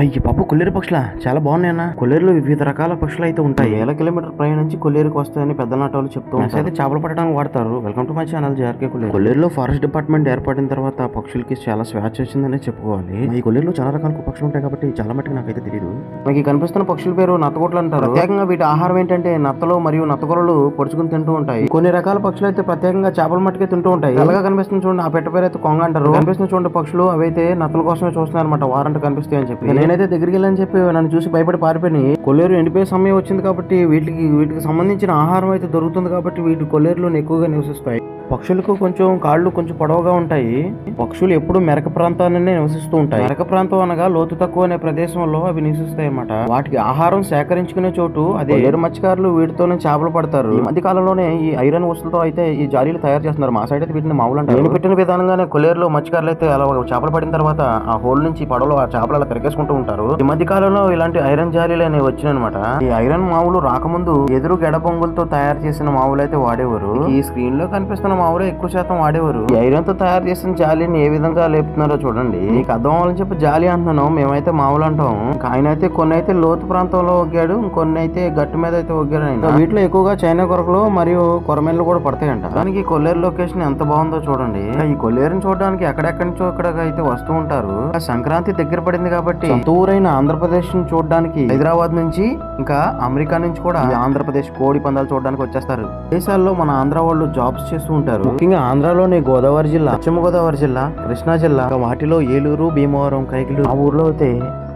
అయ్యి పాప కొల్లేరు పక్షుల? చాలా బాగున్నాయన్న కొల్లేరులో వివిధ రకాల పక్షులు అయితే ఉంటాయి. వేల కిలోమీటర్ ప్రయాణించి కొల్లేరుకి వస్తాయని పెద్ద నాటోలు చెప్తూ ఉంటారు. అయితే చేపలు పట్టడానికి వాడతారు. Welcome to my channel JRK Kolleru. కొల్లేరులో forest department ఏర్పడిన తర్వాత పక్షులకి చాలా స్వేచ్ఛ వచ్చిందనే చెప్పుకోవాలి. ఈ కొల్లేరులో చాలా రకాల పక్షులు ఉంటాయి కాబట్టి చాలా మట్టుకు నాకైతే తెలియదు మనకి కనిపిస్తున్న పక్షుల పేరు నత్తగొట్లు అంటారు. ప్రత్యేకంగా వీటి ఆహారం ఏంటంటే నత్తలు మరియు నత్తగొరలు పొడుచుకుని తింటూ ఉంటాయి. కొన్ని రకాల పక్షులు అయితే ప్రత్యేకంగా చేపల మట్టుకే తింటూ ఉంటాయి. అలాగా కనిపిస్తుంది చూడండి ఆ పెట్ట పేరు అయితే కొంగ అంటారు. కనిపిస్తున్న చూడండి పక్షులు అవైతే నత్తల కోసమే చూస్తున్నారు అనమాట వారంట కనిపిస్తాయి అని చెప్పి నేనైతే దగ్గరికి వెళ్ళని చెప్పి నన్ను చూసి భయపడి పారిపోయి కొల్లేరు ఎండిపోయే సమయం వచ్చింది కాబట్టి వీటికి వీటికి సంబంధించిన ఆహారం అయితే దొరుకుతుంది కాబట్టి వీటి కొల్లేరులో ఎక్కువగా నివసిస్తాయి. పక్షులకు కొంచెం కాళ్ళు కొంచెం పొడవుగా ఉంటాయి. పక్షులు ఎప్పుడు మెరక ప్రాంతాలనే నివసిస్తూ ఉంటాయి. మెరక ప్రాంతం అనగా లోతు తక్కువ అనే ప్రదేశంలో అవి నివసిస్తాయి అన్నమాట వాటికి ఆహారం సేకరించుకునే చోటు అదే ఏరు మత్స్యకారులు వీటితోనే చేపలు పడతారు. ఈ మధ్య కాలంలోనే ఈ ఐరన్ వస్తువులతో అయితే ఈ జాలీలు తయారు చేస్తున్నారు. మా సైడ్ అయితే వీటిని మామూలు అంటారు నేను పెట్టిన విధానంగానే కొల్లేరులో మత్స్యకారులు అయితే అలా చేపలు పడిన తర్వాత ఆ హోల్ నుంచి పడవలో ఆ చేపలు అలా తిరిగేసుకుంటూ ఉంటారు. ఈ మధ్య కాలంలో ఇలాంటి ఐరన్ జాలీలు అనేవి వచ్చినాయి అనమాట ఈ ఐరన్ మావులు రాకముందు ఎదురు గెడ బొంగులతో తయారు చేసిన మావులు అయితే వాడేవారు. ఈ స్క్రీన్లో కనిపిస్తున్న మావులే ఎక్కువ శాతం వాడేవారు ఈ ఐరన్తో తయారు చేసిన జాలీని ఏ విధంగా లేపుతున్నారో చూడండి. నీకు అర్థం అవ్వాలని చెప్పి జాలి అంటున్నాను. మేమైతే మామూలు అంటాం. ఆయన అయితే కొన్ని అయితే లోతు ప్రాంతంలో ఒగ్గాడు కొన్ని అయితే గట్టు మీద అయితే ఒగ్గాడు ఆయన. వీటిలో ఎక్కువగా చైనా కొరకలు మరియు కొరమేళ్ళు కూడా పడతాయంట. దానికి కొల్లేరు లొకేషన్ ఎంత బాగుందో చూడండి. ఈ కొల్లేరుని చూడడానికి ఎక్కడెక్కడి నుంచో ఇక్కడ అయితే వస్తూ ఉంటారు. సంక్రాంతి దగ్గర పడింది కాబట్టి దూరైన ఆంధ్రప్రదేశ్ని చూడడానికి హైదరాబాద్ నుంచి ఇంకా అమెరికా నుంచి కూడా ఆంధ్రప్రదేశ్ కోడి పందాలు చూడడానికి వచ్చేస్తారు. దేశాల్లో మన ఆంధ్ర వాళ్ళు జాబ్స్ చేస్తూ ఉంటారు. ముఖ్యంగా ఆంధ్రాలోని గోదావరి జిల్లా పశ్చిమ గోదావరి జిల్లా కృష్ణా జిల్లా వాటిలో ఏలూరు భీమవరం కైకిలు ఆ ఊర్లో అయితే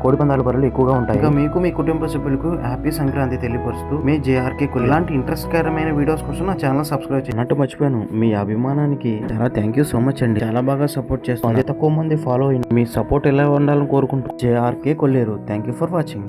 కోడిపందాల బరులు ఎక్కువగా ఉంటాయి. ఇంకా మీకు మీ కుటుంబ సభ్యులకు హ్యాపీ సంక్రాంతి తెలియపరుస్తూ మీ జేఆర్కే కొలి ఇలాంటి ఇంట్రెస్ట్ కరమైన వీడియోస్ కోసం నా ఛానల్ సబ్స్క్రైబ్ చేయనట్టు మర్చిపోయాను మీ అభిమానానికి చాలా థ్యాంక్ యూ సో మచ్ అండి. చాలా బాగా సపోర్ట్ చేస్తాను తక్కువ మంది ఫాలో అయిన మీ సపోర్ట్ ఎలా ఉండాలని కోరుకుంటూ JRK Kolleru. Thank you for watching